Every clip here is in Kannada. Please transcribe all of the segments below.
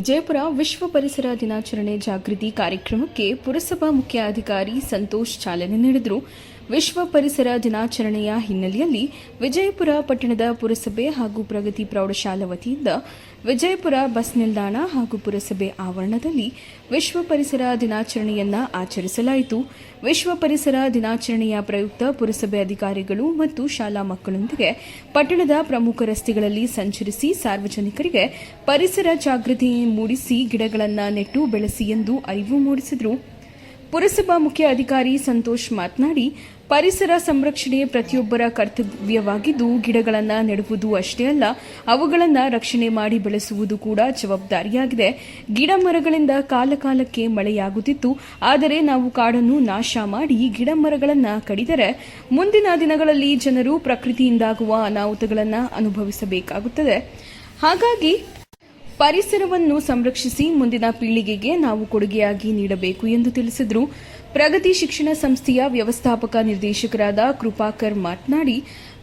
ವಿಜಯಪುರ ವಿಶ್ವ ಪರಿಸರ ದಿನಾಚರಣೆ ಜಾಗೃತಿ ಕಾರ್ಯಕ್ರಮಕ್ಕೆ ಪುರಸಭಾ ಮುಖ್ಯಾಧಿಕಾರಿ ಸಂತೋಷ್ ಚಾಲನೆ ನೀಡಿದರು. ವಿಶ್ವ ಪರಿಸರ ದಿನಾಚರಣೆಯ ಹಿನ್ನೆಲೆಯಲ್ಲಿ ವಿಜಯಪುರ ಪಟ್ಟಣದ ಪುರಸಭೆ ಹಾಗೂ ಪ್ರಗತಿ ಪ್ರೌಢಶಾಲಾ ವತಿಯಿಂದ ವಿಜಯಪುರ ಬಸ್ ನಿಲ್ದಾಣ ಹಾಗೂ ಪುರಸಭೆ ಆವರಣದಲ್ಲಿ ವಿಶ್ವ ಪರಿಸರ ದಿನಾಚರಣೆಯನ್ನ ಆಚರಿಸಲಾಯಿತು. ವಿಶ್ವ ಪರಿಸರ ದಿನಾಚರಣೆಯ ಪ್ರಯುಕ್ತ ಪುರಸಭೆ ಅಧಿಕಾರಿಗಳು ಮತ್ತು ಶಾಲಾ ಮಕ್ಕಳೊಂದಿಗೆ ಪಟ್ಟಣದ ಪ್ರಮುಖ ರಸ್ತೆಗಳಲ್ಲಿ ಸಂಚರಿಸಿ ಸಾರ್ವಜನಿಕರಿಗೆ ಪರಿಸರ ಜಾಗೃತಿ ಮೂಡಿಸಿ ಗಿಡಗಳನ್ನು ನೆಟ್ಟು ಬೆಳೆಸಿ ಎಂದು ಅರಿವು ಮೂಡಿಸಿದರು. ಪುರಸಭಾ ಮುಖ್ಯ ಅಧಿಕಾರಿ ಸಂತೋಷ್ ಮಾತನಾಡಿ ಪರಿಸರ ಸಂರಕ್ಷಣೆ ಪ್ರತಿಯೊಬ್ಬರ ಕರ್ತವ್ಯವಾಗಿದ್ದು, ಗಿಡಗಳನ್ನು ನೆಡುವುದು ಅಷ್ಟೇ ಅಲ್ಲ, ಅವುಗಳನ್ನು ರಕ್ಷಣೆ ಮಾಡಿ ಬೆಳೆಸುವುದು ಕೂಡ ಜವಾಬ್ದಾರಿಯಾಗಿದೆ. ಗಿಡ ಮರಗಳಿಂದ ಕಾಲಕಾಲಕ್ಕೆ ಮಳೆಯಾಗುತ್ತಿತ್ತು. ಆದರೆ ನಾವು ಕಾಡನ್ನು ನಾಶ ಮಾಡಿ ಗಿಡ ಮರಗಳನ್ನು ಕಡಿದರೆ ಮುಂದಿನ ದಿನಗಳಲ್ಲಿ ಜನರು ಪ್ರಕೃತಿಯಿಂದಾಗುವ ಅನಾಹುತಗಳನ್ನು ಅನುಭವಿಸಬೇಕಾಗುತ್ತದೆ. ಹಾಗಾಗಿ ಪರಿಸರವನ್ನು ಸಂರಕ್ಷಿಸಿ ಮುಂದಿನ ಪೀಳಿಗೆಗೆ ನಾವು ಕೊಡುಗೆಯಾಗಿ ನೀಡಬೇಕು ಎಂದು ತಿಳಿಸಿದರು. ಪ್ರಗತಿ ಶಿಕ್ಷಣ ಸಂಸ್ಥೆಯ ವ್ಯವಸ್ಥಾಪಕ ನಿರ್ದೇಶಕರಾದ ಕೃಪಾಕರ್ ಮಾತನಾಡಿ,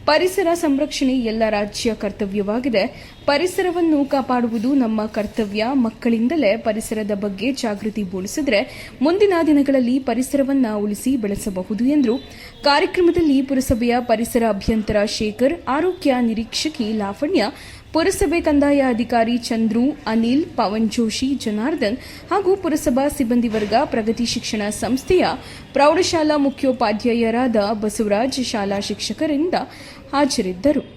ಪರಿಸರ ಸಂರಕ್ಷಣೆ ಎಲ್ಲ ರಾಜ್ಯ ಕರ್ತವ್ಯವಾಗಿದೆ. ಪರಿಸರವನ್ನು ಕಾಪಾಡುವುದು ನಮ್ಮ ಕರ್ತವ್ಯ. ಮಕ್ಕಳಿಂದಲೇ ಪರಿಸರದ ಬಗ್ಗೆ ಜಾಗೃತಿ ಮೂಡಿಸಿದರೆ ಮುಂದಿನ ದಿನಗಳಲ್ಲಿ ಪರಿಸರವನ್ನು ಉಳಿಸಿ ಬೆಳೆಸಬಹುದು ಎಂದರು ಕಾರ್ಯಕ್ರಮದಲ್ಲಿ ಪುರಸಭೆಯ ಪರಿಸರ ಅಭಿಯಂತರ ಶೇಖರ್, ಆರೋಗ್ಯ ನಿರೀಕ್ಷಕಿ ಲಾವಣ್ಯ ಪುರಸಭೆ ಕಂದಾಯ ಅಧಿಕಾರಿ ಚಂದ್ರು, ಅನಿಲ್, ಪವನ್ ಜೋಶಿ, ಜನಾರ್ದನ್ ಹಾಗೂ ಪುರಸಭಾ ಸಿಬ್ಬಂದಿ ವರ್ಗ, ಪ್ರಗತಿ ಶಿಕ್ಷಣ ಸಂಸ್ಥೆಯ ಪ್ರೌಢಶಾಲಾ ಮುಖ್ಯೋಪಾಧ್ಯಾಯರಾದ ಬಸವರಾಜ್ ಶಾಲಾ ಶಿಕ್ಷಕರಿಂದ ಹಾಜರಿದ್ದರು.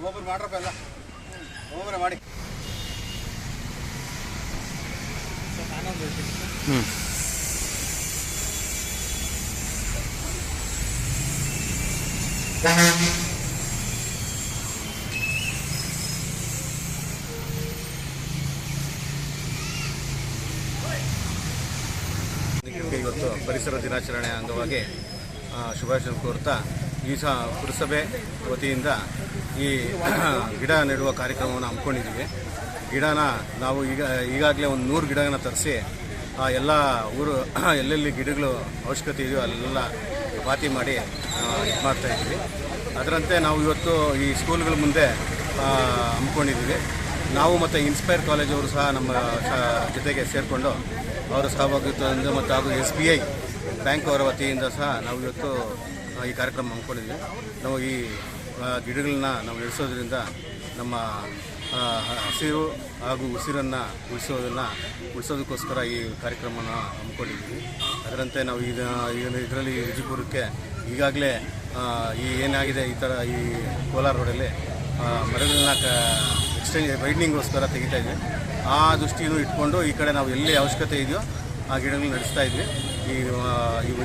ಒಬ್ಬೊಬ್ರು ಮಾಡ್ರಪ್ಪ ಎಲ್ಲ. ಒಬ್ಬೊಬ್ಬರೇ ಮಾಡಿ. ಹ್ಞೂ ಇವತ್ತು ಪರಿಸರ ದಿನಾಚರಣೆ ಅಂಗವಾಗಿ ಶುಭಾಶಯ ಕೋರ್ತಾ ಈ ಸಹ ಪುರಸಭೆ ವತಿಯಿಂದ ಈ ಗಿಡ ನೆಡುವ ಕಾರ್ಯಕ್ರಮವನ್ನು ಹಮ್ಮಿಕೊಂಡಿದ್ದೀವಿ. ಗಿಡನ ನಾವು ಈಗ ಈಗಾಗಲೇ ಒಂದು ನೂರು ಗಿಡನ ತರಿಸಿ ಎಲ್ಲ ಊರು ಎಲ್ಲೆಲ್ಲಿ ಗಿಡಗಳು ಅವಶ್ಯಕತೆ ಇದೆಯೋ ಅಲ್ಲೆಲ್ಲ ಪಾತಿ ಮಾಡಿ ಇದು ಮಾಡ್ತಾಯಿದ್ವಿ ಅದರಂತೆ ನಾವು ಇವತ್ತು ಈ ಸ್ಕೂಲ್ಗಳ ಮುಂದೆ ಆ, ಹಮ್ಮಿಕೊಂಡಿದ್ದೀವಿ. ನಾವು ಮತ್ತು ಇನ್ಸ್ಪೈರ್ ಕಾಲೇಜವರು ಸಹ ನಮ್ಮ ಜೊತೆಗೆ ಸೇರಿಕೊಂಡು ಅವರ ಸಹಭಾಗಿತ್ವದಿಂದ ಮತ್ತು ಹಾಗೂ ಎಸ್ ಬಿ ಐ ಬ್ಯಾಂಕ್ ಅವರ ವತಿಯಿಂದ ಸಹ ನಾವು ಇವತ್ತು ಈ ಕಾರ್ಯಕ್ರಮ ಹಮ್ಮಿಕೊಂಡಿದ್ವಿ ನಾವು ಈ ಆ, ಗಿಡಗಳನ್ನ ನಾವು ನಡೆಸೋದ್ರಿಂದ ನಮ್ಮ ಹಸಿರು ಹಾಗೂ ಉಸಿರನ್ನು ಉಳಿಸೋದನ್ನು, ಉಳಿಸೋದಕ್ಕೋಸ್ಕರ ಈ ಕಾರ್ಯಕ್ರಮನ ಹಮ್ಮಿಕೊಂಡಿದ್ದೀವಿ. ಅದರಂತೆ ನಾವು ಈಗ ಇದರಲ್ಲಿ ವಿಜಯಪುರಕ್ಕೆ ಈಗಾಗಲೇ ಈ ಏನಾಗಿದೆ ಈ ಥರ ಈ ಕೋಲಾರ ರೋಡಲ್ಲಿ ಮರಗಳನ್ನ ಕ ಎಕ್ಸ್ಟೆಂಡ್ ವೈಡ್ನಿಂಗ್ಗೋಸ್ಕರ ತೆಗಿತಾ ಇದ್ವಿ. ಆ ದೃಷ್ಟಿಯೂ ಇಟ್ಕೊಂಡು ಈ ಕಡೆ ನಾವು ಎಲ್ಲಿ ಅವಶ್ಯಕತೆ ಇದೆಯೋ ಆ ಗಿಡಗಳನ್ನ ನಡೆಸ್ತಾ ಇದ್ವಿ. ಈ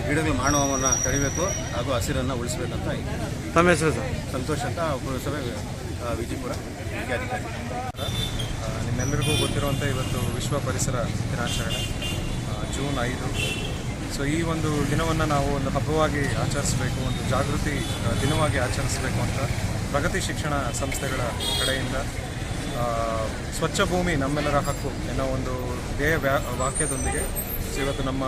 ಗಿಡಗಳು ಮಾನವವನ್ನು ತಡಿಬೇಕು ಹಾಗೂ ಹಸಿರನ್ನು ಉಳಿಸಬೇಕಂತ. ತಮ್ಮ ಹೆಸರು ಸರ್ ಸಂತೋಷ್ ಅಂತ ಪುರಸಭೆ ವಿಜಯಪುರ ಮುಖ್ಯಾಧಿಕಾರಿ ನಿಮ್ಮೆಲ್ಲರಿಗೂ ಗೊತ್ತಿರುವಂಥ ಇವತ್ತು ವಿಶ್ವ ಪರಿಸರ ದಿನಾಚರಣೆ ಜೂನ್ ಐದು ಸೊ ಈ ಒಂದು ದಿನವನ್ನು ನಾವು ಒಂದು ಹಬ್ಬವಾಗಿ ಆಚರಿಸಬೇಕು ಒಂದು ಜಾಗೃತಿ ದಿನವಾಗಿ ಆಚರಿಸಬೇಕು ಅಂತ ಪ್ರಗತಿ ಶಿಕ್ಷಣ ಸಂಸ್ಥೆಗಳ ಕಡೆಯಿಂದ ಸ್ವಚ್ಛ ಭೂಮಿ ನಮ್ಮೆಲ್ಲರ ಹಕ್ಕು ಎನ್ನೋ ಒಂದು ಧ್ಯೇಯ ವ್ಯಾ ವಾಕ್ಯದೊಂದಿಗೆ ಸೊ ಇವತ್ತು ನಮ್ಮ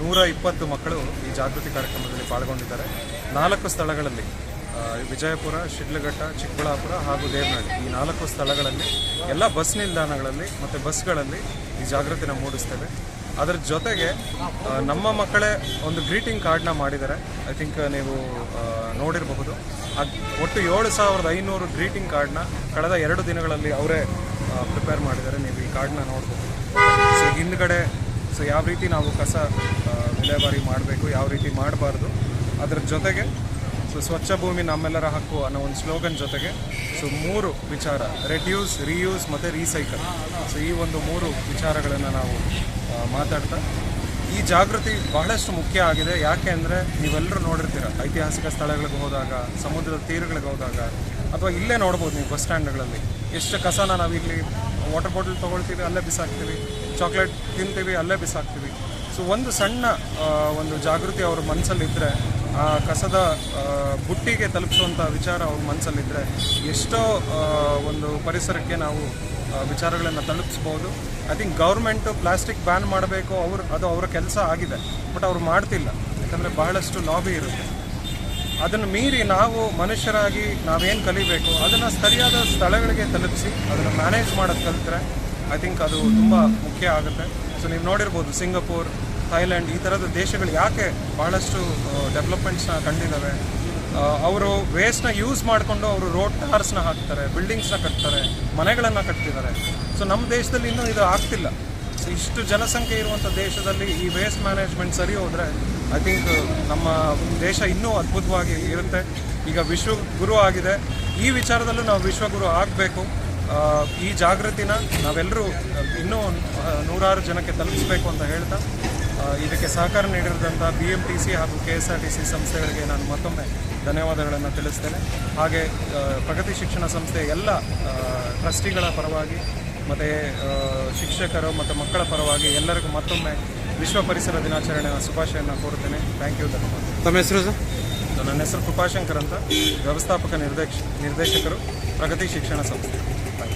ನೂರ ಇಪ್ಪತ್ತು ಮಕ್ಕಳು ಈ ಜಾಗೃತಿ ಕಾರ್ಯಕ್ರಮದಲ್ಲಿ ಪಾಲ್ಗೊಂಡಿದ್ದಾರೆ. ನಾಲ್ಕು ಸ್ಥಳಗಳಲ್ಲಿ ವಿಜಯಪುರ, ಶಿಡ್ಲಘಟ್ಟ, ಚಿಕ್ಕಬಳ್ಳಾಪುರ ಹಾಗೂ ದೇವನಹಳ್ಳಿ. ಈ ನಾಲ್ಕು ಸ್ಥಳಗಳಲ್ಲಿ, ಎಲ್ಲ ಬಸ್ ನಿಲ್ದಾಣಗಳಲ್ಲಿ ಮತ್ತು ಬಸ್ಗಳಲ್ಲಿ ಈ ಜಾಗೃತಿನ ಮೂಡಿಸ್ತೇವೆ. ಅದರ ಜೊತೆಗೆ ನಮ್ಮ ಮಕ್ಕಳೇ ಒಂದು ಗ್ರೀಟಿಂಗ್ ಕಾರ್ಡ್ನ ಮಾಡಿದ್ದಾರೆ. ಐ ಥಿಂಕ್ ನೀವು ನೋಡಿರಬಹುದು. ಅದು ಒಟ್ಟು ಏಳು ಸಾವಿರದ ಐನೂರು ಗ್ರೀಟಿಂಗ್ ಕಾರ್ಡ್ನ ಕಳೆದ ಎರಡು ದಿನಗಳಲ್ಲಿ ಅವರೇ ಪ್ರಿಪೇರ್ ಮಾಡಿದ್ದಾರೆ. ನೀವು ಈ ಕಾರ್ಡ್ನ ನೋಡ್ಬೋದು. ಸೊ ಹಿಂದ್ಗಡೆ ಸೊ ಯಾವ ರೀತಿ ನಾವು ಕಸ ವಿಲೇವಾರಿ ಮಾಡಬೇಕು, ಯಾವ ರೀತಿ ಮಾಡಬಾರ್ದು, ಅದರ ಜೊತೆಗೆ ಸೊ ಸ್ವಚ್ಛ ಭೂಮಿ ನಮ್ಮೆಲ್ಲರ ಹಕ್ಕು ಅನ್ನೋ ಒಂದು ಸ್ಲೋಗನ್ ಜೊತೆಗೆ ಸೊ ಮೂರು ವಿಚಾರ ರೆಡ್ಯೂಸ್ ರೀಯೂಸ್ ಮತ್ತು ರೀಸೈಕಲ್ ಸೊ ಈ ಒಂದು ಮೂರು ವಿಚಾರಗಳನ್ನು ನಾವು ಮಾತಾಡ್ತಾ, ಈ ಜಾಗೃತಿ ಬಹಳಷ್ಟು ಮುಖ್ಯ ಆಗಿದೆ. ಯಾಕೆ ಅಂದರೆ ನೀವೆಲ್ಲರೂ ನೋಡಿರ್ತೀರ, ಐತಿಹಾಸಿಕ ಸ್ಥಳಗಳಿಗೆ ಹೋದಾಗ, ಸಮುದ್ರದ ತೀರಗಳಿಗೆ ಹೋದಾಗ, ಅಥವಾ ಇಲ್ಲೇ ನೋಡ್ಬೋದು ನೀವು ಬಸ್ ಸ್ಟ್ಯಾಂಡ್ಗಳಲ್ಲಿ, ಎಷ್ಟು ಕಸನ ನಾವಿಲ್ಲಿ ವಾಟರ್ ಬಾಟಲ್ ತೊಗೊಳ್ತೀವಿ, ಅಲ್ಲೇ ಬಿಸಾಕ್ತೀವಿ. ಚಾಕ್ಲೇಟ್ ತಿಂತೀವಿ, ಅಲ್ಲೇ ಬಿಸಾಕ್ತೀವಿ. ಸೊ ಒಂದು ಸಣ್ಣ ಒಂದು ಜಾಗೃತಿ ಅವ್ರ ಮನಸ್ಸಲ್ಲಿದ್ದರೆ ಆ ಕಸದ ಬುಟ್ಟಿಗೆ ತಲುಪಿಸುವಂಥ ವಿಚಾರ ಅವ್ರ ಮನಸ್ಸಲ್ಲಿದ್ದರೆ ಎಷ್ಟೋ ಒಂದು ಪರಿಸರಕ್ಕೆ ನಾವು ವಿಚಾರಗಳನ್ನು ತಲುಪಿಸ್ಬೋದು. I think government plastic ban ಮಾಡಬೇಕು, ಅವ್ರು, ಅದು ಅವರ ಕೆಲಸ ಆಗಿದೆ. ಬಟ್ ಅವ್ರು ಮಾಡ್ತಿಲ್ಲ. ಯಾಕಂದರೆ ಬಹಳಷ್ಟು ಲಾಬಿ ಇರುತ್ತೆ. ಅದನ್ನು ಮೀರಿ ನಾವು ಮನುಷ್ಯರಾಗಿ ನಾವೇನು ಕಲಿಬೇಕು? ಅದನ್ನು ಸರಿಯಾದ ಸ್ಥಳಗಳಿಗೆ ತಲುಪಿಸಿ, ಅದನ್ನು ಮ್ಯಾನೇಜ್ ಮಾಡೋದು ಕಲಿತ್ರೆ ಐ ಥಿಂಕ್ ಅದು ತುಂಬ ಮುಖ್ಯ ಆಗುತ್ತೆ. ಸೊ ನೀವು ನೋಡಿರ್ಬೋದು ಸಿಂಗಪೂರ್ ಥೈಲ್ಯಾಂಡ್ ಈ ಥರದ ದೇಶಗಳು ಯಾಕೆ ಭಾಳಷ್ಟು ಡೆವಲಪ್ಮೆಂಟ್ಸ್ನ ಕಂಡಿದ್ದಾವೆ ಅವರು ವೇಸ್ಟ್ನ ಯೂಸ್ ಮಾಡಿಕೊಂಡು ಅವರು ರೋಡ್ ಟಾರ್ಸ್ನ ಹಾಕ್ತಾರೆ ಬಿಲ್ಡಿಂಗ್ಸ್ನ ಕಟ್ತಾರೆ, ಮನೆಗಳನ್ನು ಕಟ್ತಿದ್ದಾರೆ ಸೊ ನಮ್ಮ ದೇಶದಲ್ಲಿ ಇನ್ನೂ ಇದು ಆಗ್ತಿಲ್ಲ. ಇಷ್ಟು ಜನಸಂಖ್ಯೆ ಇರುವಂಥ ದೇಶದಲ್ಲಿ ಈ ವೇಸ್ಟ್ ಮ್ಯಾನೇಜ್ಮೆಂಟ್ ಸರಿ ಹೋದರೆ ಐ ಥಿಂಕ್ ನಮ್ಮ ದೇಶ ಇನ್ನೂ ಅದ್ಭುತವಾಗಿ ಇರುತ್ತೆ. ಈಗ ವಿಶ್ವ ಗುರು ಆಗಿದೆ. ಈ ವಿಚಾರದಲ್ಲೂ ನಾವು ವಿಶ್ವಗುರು ಆಗಬೇಕು. ಈ ಜಾಗೃತಿನ ನಾವೆಲ್ಲರೂ ಇನ್ನೂ ನೂರಾರು ಜನಕ್ಕೆ ತಲುಪಿಸಬೇಕು ಅಂತ ಹೇಳ್ತಾ ಇದಕ್ಕೆ ಸಹಕಾರ ನೀಡಿರೋದಂಥ ಬಿ ಎಂ ಟಿ ಸಿ ಹಾಗೂ K S R T C ಸಂಸ್ಥೆಗಳಿಗೆ ನಾನು ಮತ್ತೊಮ್ಮೆ ಧನ್ಯವಾದಗಳನ್ನು ತಿಳಿಸ್ತೇನೆ. ಹಾಗೆ ಪ್ರಗತಿ ಶಿಕ್ಷಣ ಸಂಸ್ಥೆ ಎಲ್ಲ ಟ್ರಸ್ಟಿಗಳ ಪರವಾಗಿ ಮತ್ತು ಶಿಕ್ಷಕರು ಮತ್ತು ಮಕ್ಕಳ ಪರವಾಗಿ ಎಲ್ಲರಿಗೂ ಮತ್ತೊಮ್ಮೆ ವಿಶ್ವ ಪರಿಸರ ದಿನಾಚರಣೆಯ ಶುಭಾಶಯನ ಕೋರುತ್ತೇನೆ. ಥ್ಯಾಂಕ್ ಯು ಧನ್ಯವಾದ. ತಮ್ಮ ಹೆಸರು ಸರ್? ನನ್ನ ಹೆಸರು ಕೃಪಾಶಂಕರ್ ಅಂತ. ವ್ಯವಸ್ಥಾಪಕ ನಿರ್ದೇಶ ನಿರ್ದೇಶಕರು ಪ್ರಗತಿ ಶಿಕ್ಷಣ ಸಂಸ್ಥೆ.